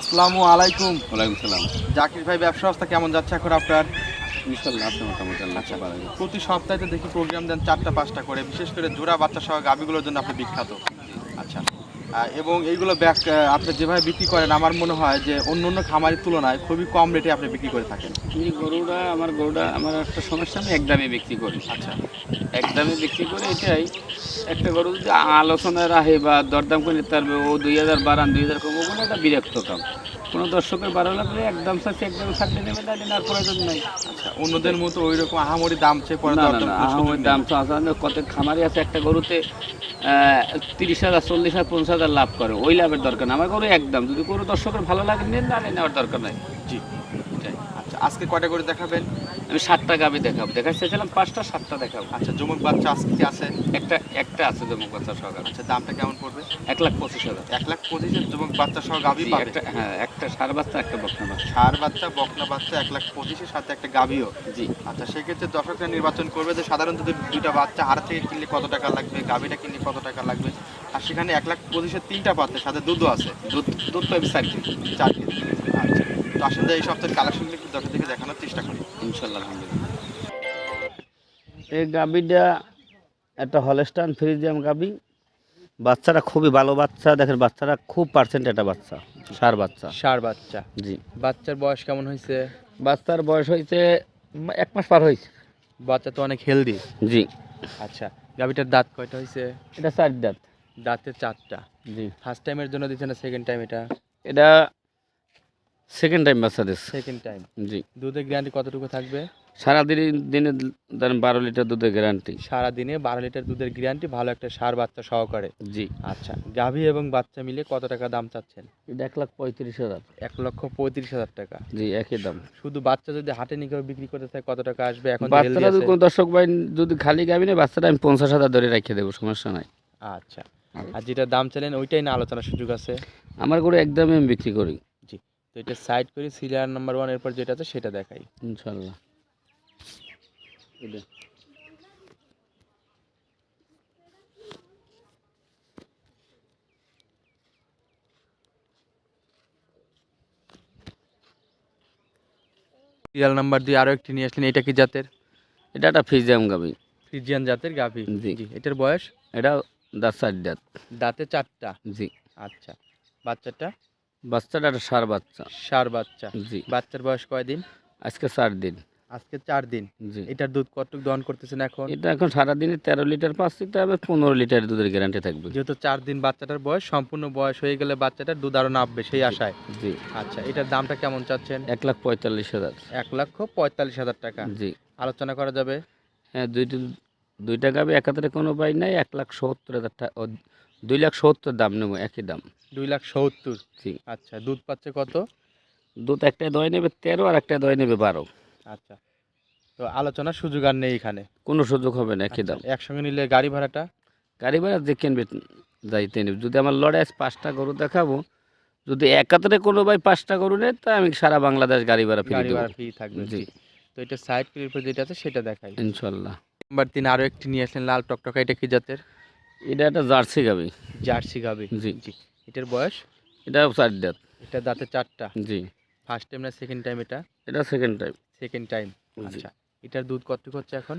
আসসালামু আলাইকুম। ওয়ালাইকুম সালাম। জাকির ভাই ব্যবসা অবস্থা কেমন যাচ্ছে এখন আপনার? ইনশাল্লাহ আছে মোটামুটি আল্লাহ প্রতি সপ্তাহে তো দেখি প্রোগ্রাম দেন চারটা পাঁচটা করে বিশেষ করে জোড়া বাচ্চা সহ গাভিগুলোর জন্য আপনি বিখ্যাত। আচ্ছা এবং এইগুলো ব্যাক আপনি যেভাবে বিক্রি করেন আমার মনে হয় যে অন্য অন্য খামারের তুলনায় খুবই কম রেটে আপনি বিক্রি করে থাকেন। এই গরুটা আমার গরুটা আমার একটা সমস্যা আমি একদমই বিক্রি করি আচ্ছা। একদমই বিক্রি করে এটাই। একটা গরু যদি আলোচনায় রাখে বা দরদাম করে নিতে পারবে ও দুই হাজার বাড়ান দুই হাজার কমবো কোনো একটা বিরক্ত কাম। কোনো দর্শকের বারো লাগলে একদম সাথে একদম থাকলে নেবে না নেওয়ার প্রয়োজন নাই। আচ্ছা অন্যদের মতো ওই রকম আহামরি দাম চেয়ে পরে না নেই। দাম আসানো কত খামারি আছে একটা গরুতে তিরিশ হাজার চল্লিশ হাজার পঞ্চাশ হাজার লাভ করে ওই লাভের দরকার নেই। আমার গরু একদম যদি কোনো দর্শকের ভালো লাগে নেন না নেওয়ার দরকার নাই। জি। আজকে কয়টা করে দেখাবেন? আমি সাতটা গাবি দেখাবো। দেখাতে চেয়েছিলাম পাঁচটা সাতটা দেখাবো। আচ্ছা জমক বাচ্চা আজকে কি আছে? একটা একটা আছে জমক বাচ্চা সহকার আচ্ছা দামটা কেমন পড়বে? এক লাখ পঁচিশ হাজার। এক লাখ পঁচিশের যুবক বাচ্চা সহ গাভি একটা হ্যাঁ একটা সার বাচ্চা একটা বকনা বাচ্চা। ষাঁড় বাচ্চা বকনা বাচ্চা এক লাখ পঁচিশের সাথে একটা গাভিও জি। আচ্ছা সেক্ষেত্রে দর্শকরা নির্বাচন করবে যে সাধারণত দুইটা বাচ্চা হাড় থেকে কিনলে কত টাকা লাগবে গাভিটা কিনলে কত টাকা লাগবে? আর সেখানে এক লাখ পঁচিশের তিনটা পাচ্ছে সাথে দুধও আছে। দুধ দুধ পাবি চার কেজি। চার কেজি। আচ্ছা এই সপ্তাহের কালেকশনগুলো একটু দর্শকদেরকে দেখানোর চেষ্টা করি। ইনশাল্লাহ আলহামদুলিল্লাহ। এই গাবিটা একটা হলস্টান ফ্রিজিয়াম গাবি বাচ্চারা খুবই ভালো বাচ্চা। দেখেন বাচ্চারা খুব পার্সেন্ট একটা বাচ্চা সার বাচ্চা। সার বাচ্চা। জি। বাচ্চার বয়স কেমন হয়েছে বাচ্চার বয়স হয়েছে এক মাস পার হয়েছে বাচ্চা তো অনেক হেলদি জি। আচ্ছা গাভিটার দাঁত কয়টা হয়েছে এটা চার দাঁত। দাঁতে চারটা। জি। ফার্স্ট টাইমের জন্য দিচ্ছে না সেকেন্ড টাইম এটা? এটা সেকেন্ড টাইম বাচ্চা দিচ্ছে সেকেন্ড টাইম জি। দুধের গ্যারান্টি কতটুকু থাকবে? সারাদিন দিনে ধরেন বারো লিটার দুধের গ্যারান্টি সারা দিনে বারো লিটার দুধের গ্যারান্টি ভালো একটা সার বাচ্চা সহকারে। জি। আচ্ছা গাভী এবং বাচ্চা মিলে কত টাকা দাম চাচ্ছেন? এটা এক লাখ পঁয়ত্রিশ হাজার। এক লক্ষ পঁয়ত্রিশ হাজার টাকা। জি একই দাম। শুধু বাচ্চা যদি হাটে নিয়ে বিক্রি করতে চায় কত টাকা আসবে? এখন তো বাচ্চারা যদি কোনো দর্শক ভাই যদি খালি গাবি না বাচ্চাটা আমি পঞ্চাশ হাজার ধরে রেখে দেবো সমস্যা নাই। আচ্ছা। আর যেটা দাম চাইলেন ওইটাই না আলোচনার সুযোগ আছে? আমার করে একদমই আমি বিক্রি করি। তো এটা সাইড করে সিরিয়াল নাম্বার ওয়ান এরপর যেটা আছে সেটা দেখাই। ইনশাল্লাহ। সিরিয়াল নাম্বার দিয়ে আরও একটি নিয়ে আসলেন এটা কি জাতের? এটা একটা ফিজিয়াম গাবি ফ্রিজিয়ান জাতের গাভী। জি। জি এটার বয়স? এটা দাঁত চার দাঁত দাঁতে চারটা? জি। আচ্ছা। বাচ্চাটা? বাচ্চাটা একটা সার বাচ্চা। সার বাচ্চা। জি। বাচ্চার বয়স কয়দিন আজকে চার দিন। আজকে চার দিন। জি। এটার দুধ কতটুকু দহন করতেছেন এখন? এটা এখন সারাদিনে তেরো লিটার পাচ্ছি তবে পনেরো লিটার দুধের গ্যারান্টি থাকবে। যেহেতু চার দিন বাচ্চাটার বয়স সম্পূর্ণ বয়স হয়ে গেলে বাচ্চাটার দুধ আরও নামবে সেই আশায়। জি। আচ্ছা এটার দামটা কেমন চাচ্ছেন? এক লাখ পঁয়তাল্লিশ হাজার। এক লক্ষ পঁয়তাল্লিশ হাজার টাকা। জি। আলোচনা করা যাবে? হ্যাঁ দুইটি দুইটা গাবি একাধারে কোনো পাই নাই এক লাখ সত্তর হাজার টাকা দুই লাখ সত্তর দাম নেব একই দাম। দুই লাখ সত্তর? জি। আচ্ছা দুধ পাচ্ছে কত? দুধ একটা দয় নেবে তেরো আর একটা দয় নেবে বারো। আচ্ছা তো আলোচনার সুযোগ আর নেই এখানে। কোনো সুযোগ হবে না একই আচ্ছা, দাম। একসঙ্গে নিলে গাড়ি ভাড়াটা? গাড়ি ভাড়া যে কিনবে যাইতে নেবে। যদি আমার লড়াই পাঁচটা গরু দেখাবো যদি একাত্তরে কোনো ভাই পাঁচটা গরু নেয় তা আমি সারা বাংলাদেশ গাড়ি ভাড়া ফিরে দেবো। ভাড়া ফ্রি থাকবে জি। তো এটা সাইড করে যেটা আছে সেটা দেখাই। ইনশাল্লাহ। নাম্বার তিন আরও একটি নিয়ে আসলেন লাল টকটকা এটা কি জাতের? এটা একটা জার্সি গাবি। জার্সি গাবি। জি। জি। এটার বয়স? এটা চার দাঁত। এটা দাঁতে চারটা? জি। ফার্স্ট টাইম না সেকেন্ড টাইম এটা? এটা সেকেন্ড টাইম সেকেন্ড টাইম আচ্ছা। এটার দুধ কতটুকু হচ্ছে এখন?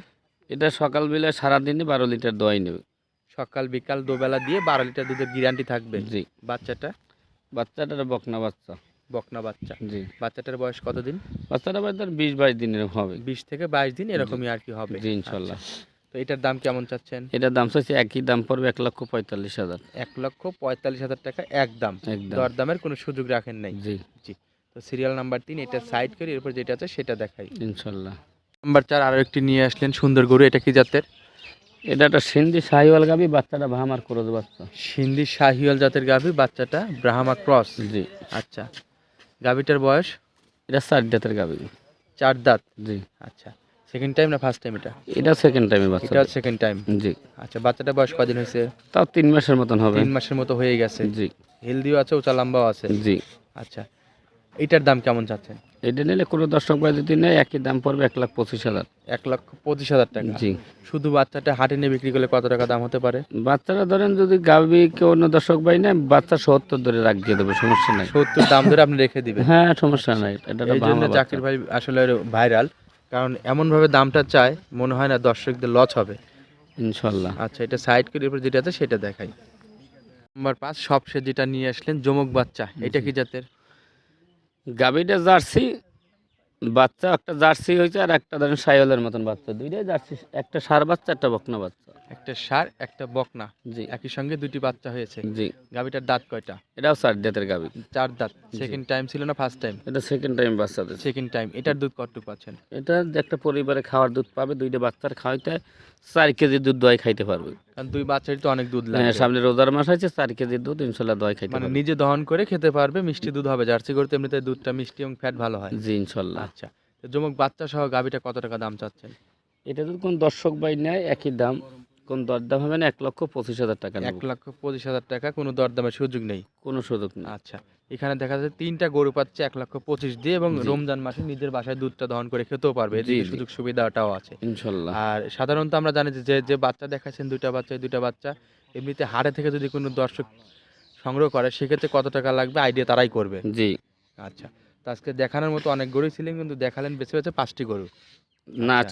এটা সকালবেলা সারাদিনে বারো লিটার দই নেবে। সকাল বিকাল দুবেলা দিয়ে বারো লিটার দুধের গ্যারান্টি থাকবে? জি। বাচ্চাটা? বাচ্চাটা একটা বকনা বাচ্চা। বকনা বাচ্চা। জি। বাচ্চাটার বয়স কতদিন? বাচ্চাটা ভাই তার বিশ বাইশ দিনের হবে। বিশ থেকে বাইশ দিন এরকমই আর কি হবে। জি ইনশাল্লাহ। আচ্ছা। তো এটার দাম কেমন চাচ্ছেন? এটার দাম চাইছে একই দাম পড়বে এক লক্ষ পঁয়তাল্লিশ হাজার। এক লক্ষ পঁয়তাল্লিশ হাজার টাকা একদম একদম। দরদামের কোনো সুযোগ রাখেন নাই। জি। জি। তো সিরিয়াল নাম্বার তিন এটা সাইড করে এরপর যেটা আছে সেটা দেখাই। ইনশাল্লাহ। নাম্বার চার আরও একটি নিয়ে আসলেন সুন্দর গরু এটা কি জাতের? এটা একটা সিন্ধি শাহিওয়াল গাবি বাচ্চাটা ভামার করজ বাচ্চা। সিন্ধি শাহিওয়াল জাতের গাভী বাচ্চাটা ব্রাহ্মা ক্রস। জি। আচ্ছা। গাভীটার বয়স? এটা চার দাঁতের গাবি চার দাঁত। জি। আচ্ছা। সেকেন্ড টাইম না ফার্স্ট টাইম এটা? এটা সেকেন্ড টাইমের বাচ্চা এটা সেকেন্ড টাইম জি। আচ্ছা বাচ্চাটা বয়স কদিন হয়েছে? তাও তিন মাসের মতন হবে। তিন মাসের মতো হয়ে গেছে। জি। হেলদিও আছে উঁচা লম্বাও আছে? জি। আচ্ছা এটার দাম কেমন চাচ্ছেন এটা নিলে কোনো দর্শক ভাই যদি নেয় একই দাম পড়বে এক লাখ পঁচিশ হাজার। এক লক্ষ পঁচিশ হাজার টাকা? জি। শুধু বাচ্চাটা হাটে নিয়ে বিক্রি করলে কত টাকা দাম হতে পারে? বাচ্চারা ধরেন যদি গাভি কেউ অন্য দর্শক ভাই নেয় বাচ্চা সত্তর ধরে রাখিয়ে দেবো সমস্যা নাই। সত্তর দাম ধরে আপনি রেখে দিবেন। হ্যাঁ সমস্যা নাই এটা জাকির ভাই আসলে ভাইরাল। কারণ এমনভাবে দামটা চায় মনে হয় না দর্শকদের লস হবে। ইনশাল্লাহ। আচ্ছা এটা সাইড করে এরপর যেটা আছে সেটা দেখাই। নাম্বার পাঁচ সবশেষ যেটা নিয়ে আসলেন জমক বাচ্চা এটা কি জাতের? গাভিটা জার্সি বাচ্চা একটা জার্সি হয়েছে আর একটা ধরেন সাইওয়ালের মতন বাচ্চা। দুইটাই জার্সি একটা সার বাচ্চা একটা বকনা বাচ্চা। একটা সার একটা বকনা। জি। একই সঙ্গে দুটি বাচ্চা হয়েছে। জি। গাভিটার দাঁত কয়টা? এটাও চার দাঁতের গাভি। চার দাঁত। সেকেন্ড টাইম ছিল না ফার্স্ট টাইম এটা সেকেন্ড টাইম বাচ্চা সেকেন্ড টাইম এটার দুধ কত পাচ্ছেন? এটা যে একটা পরিবারে খাওয়ার দুধ পাবে দুইটা বাচ্চার খাওয়াইতে চার কেজি দুধ দই খাইতে পারবে। দুই বাচ্চারই তো অনেক দুধ হ্যাঁ, লাগে। সামনে রোজার মাস আছে চার কেজি দুধ ইনশাল্লাহ দই খাইতে মানে নিজে দহন করে খেতে পারবে মিষ্টি দুধ হবে। জার্সি গরুতে এমনিতে দুধটা মিষ্টি এবং ফ্যাট ভালো হয়। জি ইনশাল্লাহ। আচ্ছা তো জমক বাচ্চা সহ গাভিটা কত টাকা দাম চাচ্ছেন? এটা যদি কোন দর্শক বাই নেয় একই দাম। কোন দরদাম হবে না এক লক্ষ পঁচিশ হাজার টাকা এক লক্ষ পঁচিশ হাজার টাকা কোনো দরদামের সুযোগ নেই। কোনো সুযোগ নেই। আচ্ছা এখানে দেখা যাচ্ছে তিনটা গরু পাচ্ছে এক লক্ষ পঁচিশ দিয়ে এবং। রমজান মাসে নিজের বাসায় দুধটা দহন করে খেতেও পারবে এদিকে সুযোগ সুবিধাটাও আছে। ইনশাল্লাহ। আর সাধারণত আমরা জানি যে যে- বাচ্চা দেখাচ্ছেন দুইটা বাচ্চা দুইটা বাচ্চা এমনিতে হাটে থেকে যদি কোনো দর্শক সংগ্রহ করে সেক্ষেত্রে কত টাকা লাগবে? আইডিয়া তারাই করবে। জি। আচ্ছা তো আজকে দেখানোর মতো অনেক গরুই ছিলেন কিন্তু দেখালেন বেছে বেছে পাঁচটি গরু। না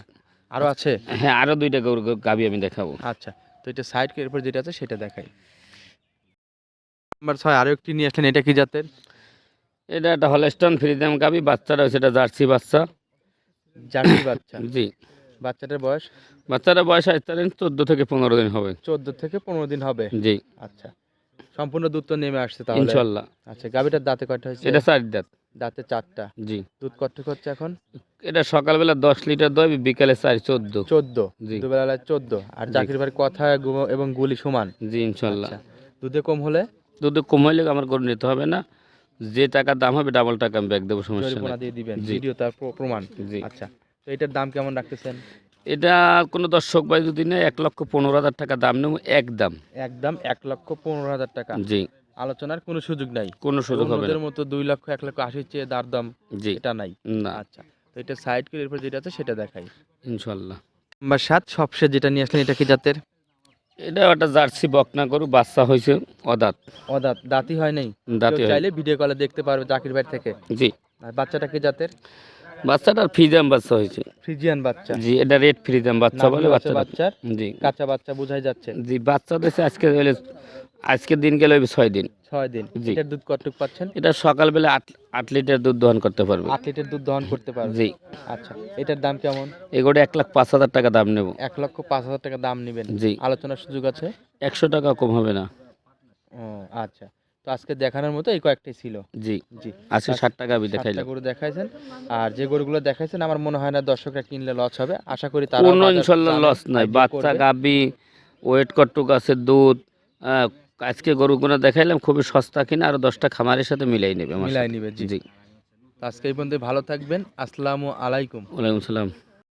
আচ্ছা। আরও আছে? হ্যাঁ আরও দুইটা গরু গাবি আমি দেখাবো। আচ্ছা তো এটা সাইড এরপর যেটা আছে সেটা দেখাই। নাম্বার ছয় আরও একটি নিয়ে আসলেন এটা কি জাতের? এটা একটা হলস্টন ফ্রিজাম গাবি বাচ্চাটা হচ্ছে এটা জার্সি বাচ্চা। জার্সি বাচ্চা? জি। বাচ্চাটার বয়স? বাচ্চারা বয়স তার চোদ্দ থেকে পনেরো দিন হবে। চোদ্দ থেকে পনেরো দিন হবে? জি। আচ্ছা সম্পূর্ণ দুধ তো নেমে আসছে তাহলে। ইনশাল্লাহ। আচ্ছা গাভিটার দাঁতে কয়টা হয়েছে? এটা চার দাঁত। দাঁতে চারটা। জি। দুধ কতটুকু হচ্ছে এখন? এটা সকালবেলা দশ লিটার দই বিকালে চার চোদ্দ। চোদ্দ। জি। দুবেলা চোদ্দ। আর। চাকরির বাড়ির কথা এবং গুলি সমান। জি ইনশাল্লাহ। আচ্ছা। দুধে কম হলে? দুধে কম হলে আমার গরু নিতে হবে না। যে টাকা দাম হবে ডাবল টাকা আমি ব্যাগ দেবো সমস্যা নেই। দিয়ে দিবেন। ভিডিও তার প্রমাণ। জি। আচ্ছা। তো এটার দাম কেমন রাখতেছেন? এটা কোনো দর্শক ভাই যদি নেয় এক লক্ষ পনেরো হাজার টাকা দাম নেব একদম একদম এক লক্ষ পনেরো হাজার টাকা। জি। আলোচনার কোনো সুযোগ নাই। কোনো সুযোগ হবে না। মতো দুই লক্ষ এক লক্ষ আশির চেয়ে দার দাম এটা নাই। না। আচ্ছা তো এটা সাইড করে এরপর যেটা আছে সেটা দেখাই। ইনশাল্লাহ নাম্বার সাত সবশেষ যেটা নিয়ে আসলেন এটা কি জাতের? এটা একটা জার্সি বকনা গরু বাচ্চা হয়েছে অদাঁত। ও দাঁত হয় নাই। দাঁতে চাইলে ভিডিও কলে দেখতে পারবে জাকির ভাই থেকে। জি। আর বাচ্চাটা কি জাতের? বাচ্চাটার ফ্রিজাম বাচ্চা হয়েছে। ফ্রিজিয়ান বাচ্চা। জি এটা রেড ফ্রিজাম বাচ্চা বলে বাচ্চাটা? বাচ্চার? জি। কাঁচা বাচ্চা বোঝাই যাচ্ছে। জি বাচ্চা দিয়েছে আজকে হলে আজকের দিন গেলে হবে ছয় দিন। ছয় দিন। জি। এটার দুধ কতটুকু পাচ্ছেন? এটা সকালবেলা আট আট লিটার দুধ দহন করতে পারবে। আট লিটার দুধ দহন করতে পারবে। জি। আচ্ছা এটার দাম কেমন? এগোটা এক লাখ পাঁচ হাজার টাকা দাম নেব। এক লক্ষ পাঁচ হাজার টাকা দাম নেবেন। জি। আলোচনার সুযোগ আছে? একশো টাকা কম হবে না। ও আচ্ছা। তো আজকে দেখানোর মতো এই কয়েকটাই ছিল। জি জি। আজকে ষাট টাকা আমি দেখাইলাম গরু দেখাইছেন। আর যে গরুগুলো দেখাইছেন আমার মনে হয় না দর্শকরা কিনলে লস হবে। আশা করি তার কোনো ইনশাল্লাহ লস নাই। বাচ্চা গাবি ওয়েট কট্টু গাছের দুধ আজকে গরুগুলো দেখাইলাম খুবই সস্তা কিনা আর দশটা খামারের সাথে মিলাই নেবে মিলাই। নিবে জি। জি। তো আজকে এই পর্যন্ত ভালো থাকবেন। আসসালামু আলাইকুম। ওয়ালাইকুম সালাম